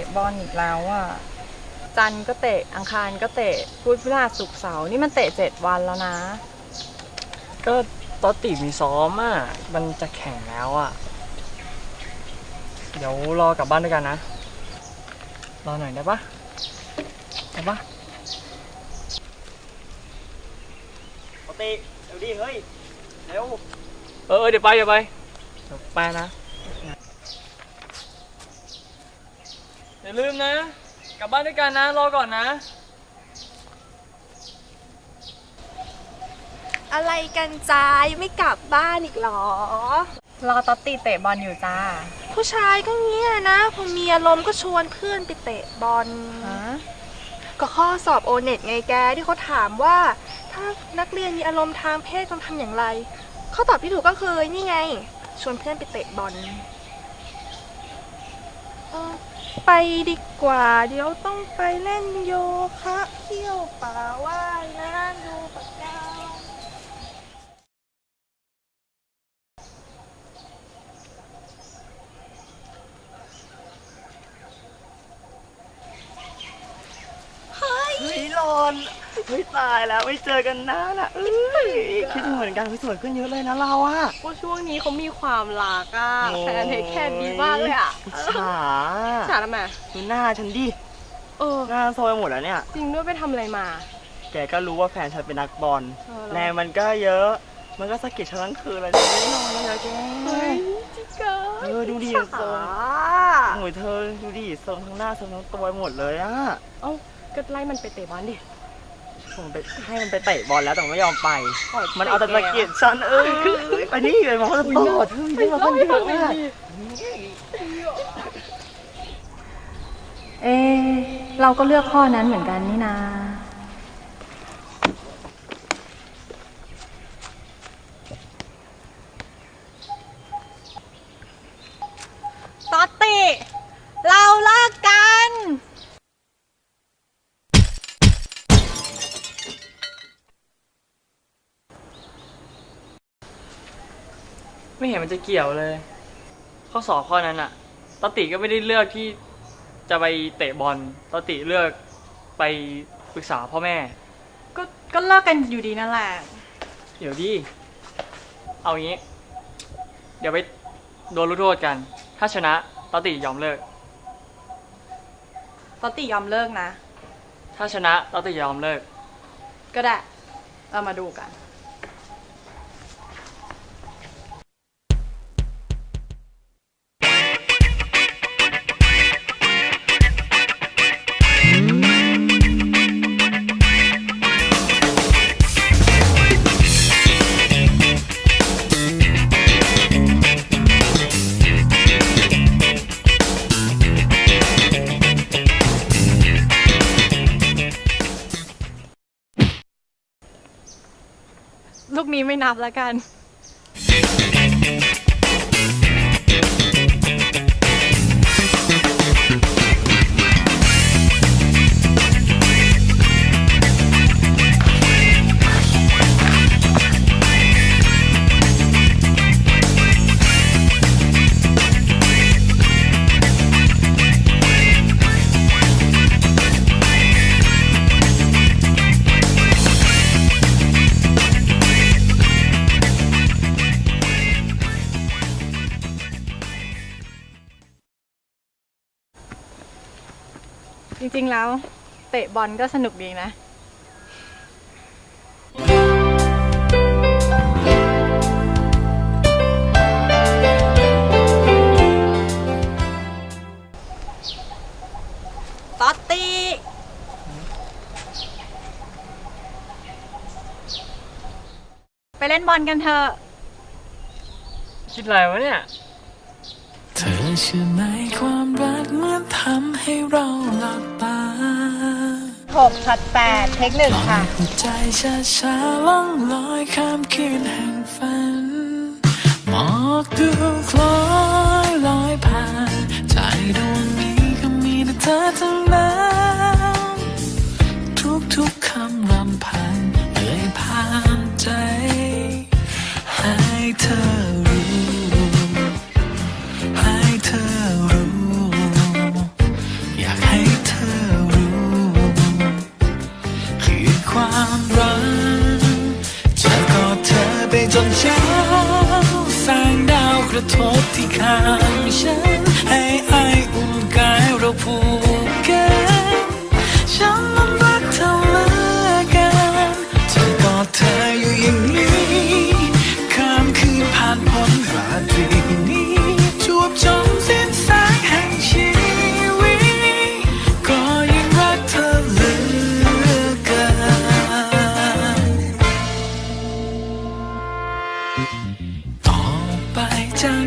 ะบอลอีกแล้วอะจันทร์ก็เตะอังคารก็เตะพุธพฤหัสศุกร์เสาร์นี่มันเตะเจ็ดวันแล้วนะ ก็ตอนติมีซ้อมอะ มันจะแข่งแล้วอะ เดี๋ยวรอกลับบ้านด้วยกันนะ รอหน่อยได้ปะได้ปะปกติเดี๋ยวดิเฮ้ย เร็ว เออเดี๋ยวไปเดี๋ยวไปเดี๋ยวไปนะ อย่าลืมนะ กลับบ้านด้วยกันนะ รอก่อนนะ อะไรกันจ้ายังไม่กลับบ้านอีกเหรอ รอตอตตีเตะบอลอยู่จ้าผู้ชายก็เงี้ยนะพอมีอารมณ์ก็ชวนเพื่อนไปเตะบอลฮะก็ข้อสอบโอเน็ตไงแกที่เขาถามว่า ถ้านักเรียนมีอารมณ์ทางเพศต้องทำอย่างไรข้อตอบที่ถูกก็คือนี่ไง ชวนเพื่อนไปเตะบอลเออ ไปดีกว่า เดี๋ยวต้องไปเล่นโยคะเที่ยวป่าว่ายน้ำดูปะกาเฮ้ยหลอน เฮ้ยตายแล้วไม่เจอกันนานอะเอ้ยคิดถึงเหมือนกันพี่สวยขึ้นเยอะเลยนะเราอะว่าช่วงนี้เขามีความรักอะโอ้แฟนเทคแค่ดีมากเลยอะอิจฉาฉาทำไมดูหน้าฉันดิเออหน้าโซยหมดแล้วเนี่ย จริงด้วยไปทำอะไรมา แกก็รู้ว่าแฟนฉันเป็นนักบอลเออเหรอ แรงมันก็เยอะ มันก็สะกิดฉันทั้งคืนเลยฉันไม่นอนเลยอะแก เฮ้ยจริงเหรอเออดูดิฉาทรง โอ้ยเธอดูดิทรงทั้งหน้าทรงทั้งตัวหมดเลยอะ เอ้าก็ไล่มันไปเตะบอลดิ ผมไปให้มันไปเตะบอลแล้วแต่มันไม่ยอมไปอ๋อมันเอาแต่สะกิดฉันเออไปนี่ไปมองสปอร์ตเฮ้ยได้มาคนเยอะมากเอเราก็เลือกข้อนั้นเหมือนกันนี่นาตอตติ เราเลิกกัน ไม่เห็นมันจะเกี่ยวเลย ข้อสอบข้อนั้นอะตติก็ไม่ได้เลือกที่จะไปเตะบอลตติเลือกไปปรึกษาพ่อแม่ ก็ก็เลิกกันอยู่ดีนั่นแหละ เดี๋ยวดิเอางี้ เดี๋ยวไปโดนลูกโทษกัน ถ้าชนะตติยอมเลิก ตอตติยอมเลิกนะ ถ้าชนะตติยอมเลิก ก็ได้ เรามาดูกัน ลูกนี้ไม่นับแล้วกัน จริงๆแล้วเตะบอลก็สนุกดีนะตอตตีไปเล่นบอลกันเถอะ คิดอะไรวะเนี่ย เธอเชื่อไหมความรักมัน ทำให้เราหลับตา6ถัด8เทคหนึ่งค่ะ หัวใจช้าช้าๆล่องลอยข้ามคืนแห่งฝันหมอกดูคล้อยลอยผ่าน ใจดวงนี้ก็มีแต่เธอทั้งนั้น ข้างฉัน ให้ไออุ่นกายเราผูกกันฉันนั้นรักเธอเหลือเกันจะกอดเธออยู่อย่างนี้ข้ามคืนผ่านพ้นราตรีนี้จวบจนสิ้นสายแห่งชีวิตก็ยังรักเธอเหลือเกินต่อไปจาก